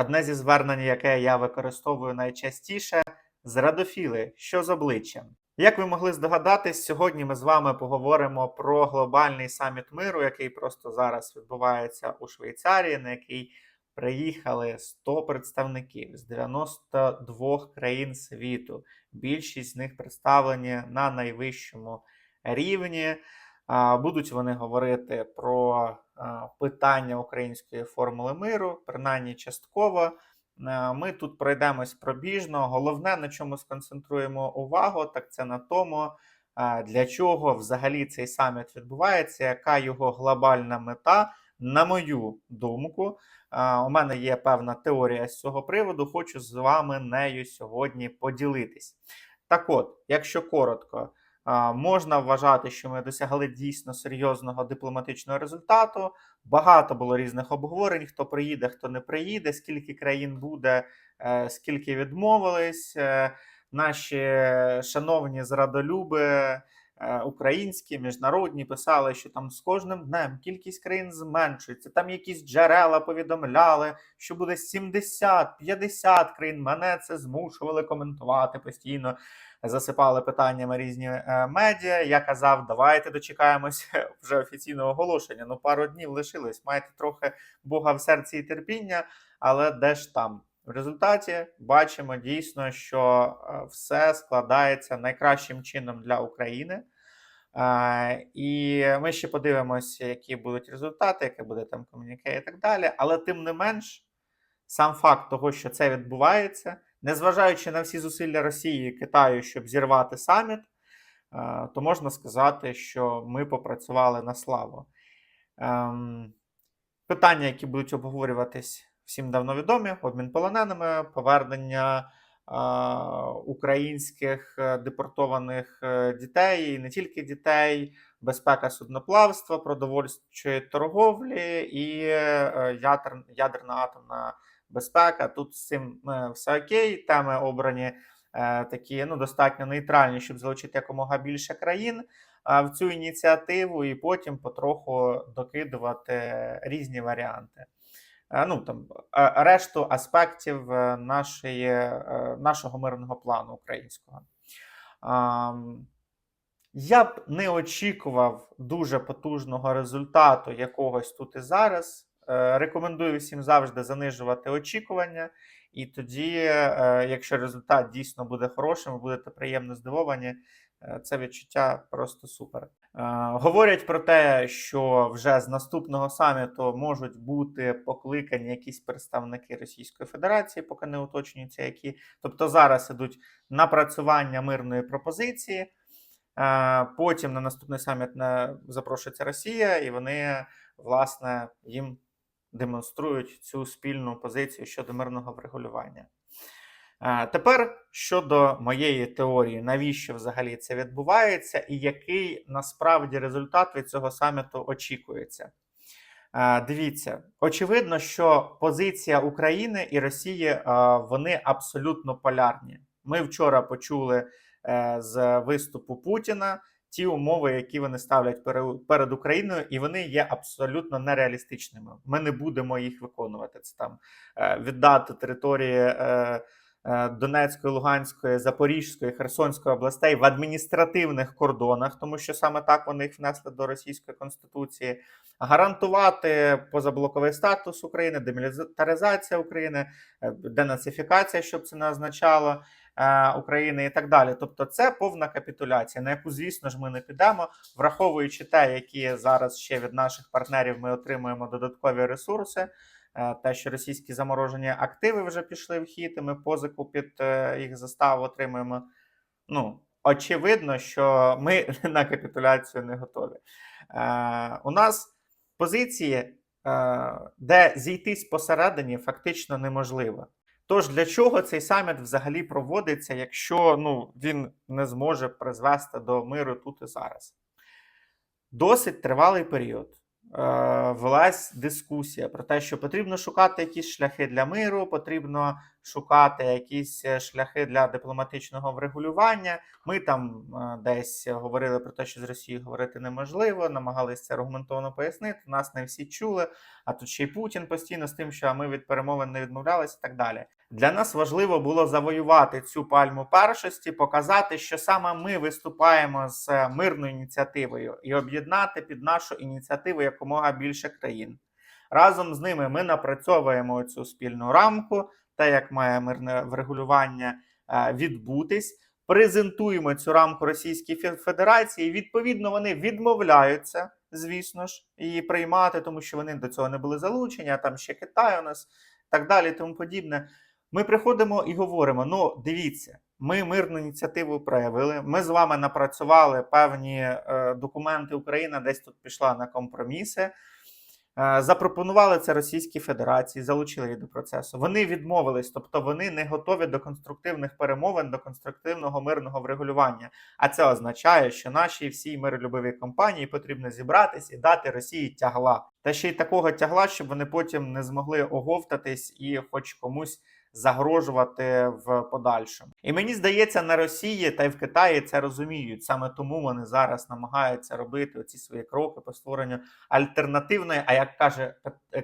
Одне зі звернень, яке я використовую найчастіше, зрадофіли, що з обличчям. Як ви могли здогадатись, сьогодні ми з вами поговоримо про глобальний саміт миру, який просто зараз відбувається у Швейцарії, на який приїхали 100 представників з 92 країн світу. Більшість з них представлені на найвищому рівні. Будуть вони говорити про питання української формули миру, принаймні частково. Ми тут пройдемось пробіжно. Головне, на чому сконцентруємо увагу, так це на тому, для чого взагалі цей саміт відбувається, яка його глобальна мета. На мою думку, у мене є певна теорія з цього приводу. Хочу з вами нею сьогодні поділитись. Так от, якщо коротко, можна вважати, що ми досягли дійсно серйозного дипломатичного результату. Багато було різних обговорень: хто приїде, хто не приїде, скільки країн буде, е, скільки відмовились. Е, Наші шановні зрадолюби. е, Українські, міжнародні писали, що там з кожним днем кількість країн зменшується. Там якісь джерела повідомляли, що буде 70-50 країн. Мене це змушували коментувати постійно засипали питаннями різні е, медіа. Я казав, давайте дочекаємось вже офіційного оголошення. Ну, пару днів лишилось. Маєте трохи Бога в серці і терпіння, але де ж там? В результаті бачимо дійсно, що е, все складається найкращим чином для України. Е, І ми ще подивимося, які будуть результати, яке буде там комуніке і так далі. Але тим не менш, сам факт того, що це відбувається, незважаючи на всі зусилля Росії і Китаю, щоб зірвати саміт, е, то можна сказати, що ми попрацювали на славу. Ем, Питання, які будуть обговорюватись, всім давно відомі: обмін полоненими, повернення е, українських е, депортованих дітей, і не тільки дітей, безпека судноплавства, продовольчої торговлі і ядерна атомна безпека. Тут з цим е, все окей. Теми обрані е, такі ну, достатньо нейтральні, щоб залучити якомога більше країн в цю ініціативу, і потім потроху докидувати різні варіанти. Е, Ну, там, решту аспектів нашої, нашого мирного плану українського. Я б не очікував дуже потужного результату якогось тут і зараз. Е, Рекомендую всім завжди занижувати очікування, і тоді, е, якщо результат дійсно буде хорошим, будете приємно здивовані. е, Це відчуття просто супер. Говорять про те, що вже з наступного саміту можуть бути покликані якісь представники Російської Федерації, поки не уточнюються, які. Тобто зараз ідуть напрацювання мирної пропозиції. Потім на наступний саміт запрошується Росія, і вони власне їм демонструють цю спільну позицію щодо мирного врегулювання. Е, Тепер щодо моєї теорії, навіщо взагалі це відбувається, і який насправді результат від цього саміту очікується. Е, Дивіться, очевидно, що позиція України і Росії е, вони абсолютно полярні. Ми вчора почули з виступу Путіна ті умови, які вони ставлять пере- перед Україною, і вони є абсолютно нереалістичними. Ми не будемо їх виконувати. Це там е, віддати території е, е, Донецької, Луганської, Запорізької, Херсонської областей в адміністративних кордонах, тому що саме так вони їх внесли до Російської конституції, гарантувати позаблоковий статус України, демілітаризація України, денацифікація, щоб це не означало. Е, України і так далі. Тобто, це повна капітуляція, на яку, звісно ж, ми не підемо, враховуючи те, які зараз ще від наших партнерів ми отримуємо додаткові ресурси. е, Те, що російські заморожені активи вже пішли в хід, і ми позику під е, їх заставу отримуємо. Ну, очевидно, що ми на капітуляцію не готові. Е, У нас позиції, е, де зійтись посередині, фактично неможливо. Тож для чого цей саміт взагалі проводиться, якщо ну, він не зможе призвести до миру тут і зараз? Досить тривалий період. Е, велась дискусія про те, що потрібно шукати якісь шляхи для миру, потрібно шукати якісь е, шляхи для дипломатичного врегулювання. Ми там е, десь говорили про те, що з Росією говорити неможливо, намагалися це аргументовано пояснити. Нас не всі чули. А тут ще й Путін постійно з тим, що ми від перемовин не відмовлялися, і так далі. Для нас важливо було завоювати цю пальму першості, показати, що саме ми виступаємо з е, мирною ініціативою і об'єднати під нашу ініціативу якомога більше країн. Разом з ними ми напрацьовуємо цю спільну рамку, те, як має мирне врегулювання е, відбутись. Презентуємо цю рамку Російській Фе- Федерації. Відповідно, вони відмовляються, звісно ж, її приймати, тому що вони до цього не були залучені, а там ще Китай у нас так далі, тому подібне. Ми приходимо і говоримо: ну, дивіться, ми мирну ініціативу проявили. Ми з вами напрацювали певні е, документи. Україна десь тут пішла на компроміси. Е, Запропонували це Російській Федерації, залучили її до процесу. Вони відмовились, тобто вони не готові до конструктивних перемовин, до конструктивного мирного врегулювання. А це означає, що нашій всій миролюбивій компанії потрібно зібратись і дати Росії тягла. Та ще й такого тягла, щоб вони потім не змогли оговтатись і хоч комусь загрожувати в подальшому. І мені здається, на Росії та й в Китаї це розуміють. Саме тому вони зараз намагаються робити оці свої кроки по створенню альтернативної, а як каже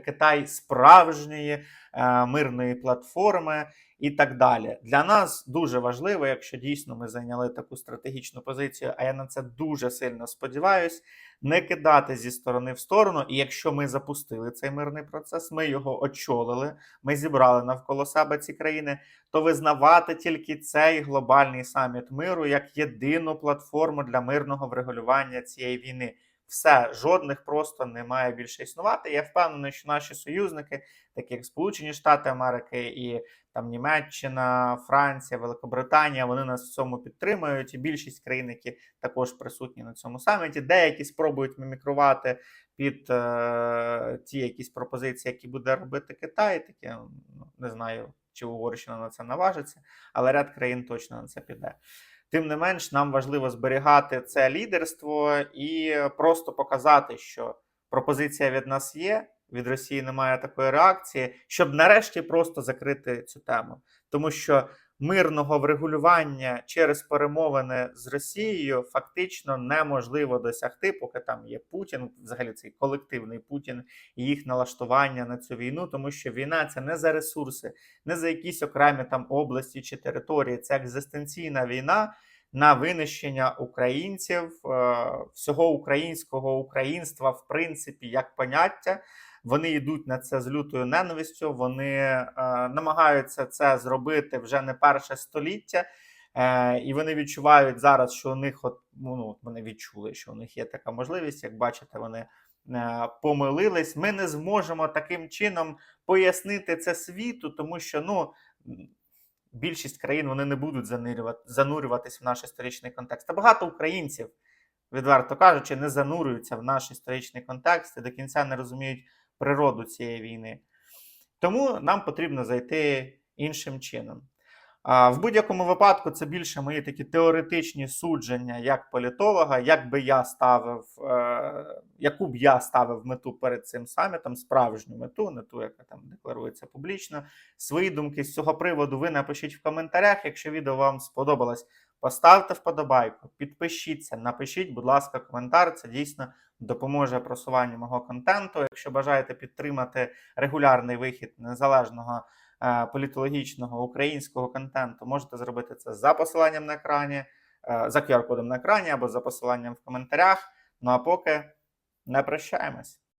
Китай, справжньої е, мирної платформи і так далі. Для нас дуже важливо, якщо дійсно ми зайняли таку стратегічну позицію, а я на це дуже сильно сподіваюсь, не кидати зі сторони в сторону. І якщо ми запустили цей мирний процес, ми його очолили, ми зібрали навколо себе ці країни, то визнавати тільки цей глобальний саміт миру як єдину платформу для мирного врегулювання цієї війни. Все, жодних просто не має більше існувати. Я впевнений, що наші союзники, такі як Сполучені Штати Америки і там Німеччина, Франція, Великобританія, вони нас в цьому підтримують. І більшість країн, які також присутні на цьому саміті, деякі спробують мімікрувати під е, ті якісь пропозиції, які буде робити Китай. Таке ну, не знаю, чи Угорщина на це наважиться, але ряд країн точно на це піде. Тим не менш, нам важливо зберігати це лідерство і просто показати, що пропозиція від нас є. Від Росії немає такої реакції, щоб нарешті просто закрити цю тему, тому що мирного врегулювання через перемовини з Росією фактично неможливо досягти, поки там є Путін, взагалі цей колективний Путін і їх налаштування на цю війну, тому що війна це не за ресурси, не за якісь окремі там області чи території. Це екзистенційна війна на винищення українців, е, всього українського українства, в принципі, як поняття. Вони йдуть на це з лютою ненавистю. Вони е, намагаються це зробити вже не перше століття. Е, і вони відчувають зараз, що у них от ну вони відчули, що у них є така можливість. Як бачите, вони е, помилились. Ми не зможемо таким чином пояснити це світу, тому що ну. Більшість країн вони не будуть занурювати, занурюватись в наш історичний контекст. А багато українців, відверто кажучи, не занурюються в наш історичний контекст і до кінця не розуміють природу цієї війни. Тому нам потрібно зайти іншим чином. А, В будь-якому випадку це більше мої такі теоретичні судження як політолога, як би я ставив, е, яку б я ставив мету перед цим самітом, справжню мету, не ту, яка там декларується публічно. Свої думки з цього приводу ви напишіть в коментарях. Якщо відео вам сподобалось, поставте вподобайку, підпишіться, напишіть, будь ласка, коментар. Це дійсно допоможе просуванню мого контенту. Якщо бажаєте підтримати регулярний вихід незалежного е, політологічного українського контенту, можете зробити це за посиланням на екрані, е, за QR-кодом на екрані або за посиланням в коментарях. Ну а поки не прощаємось.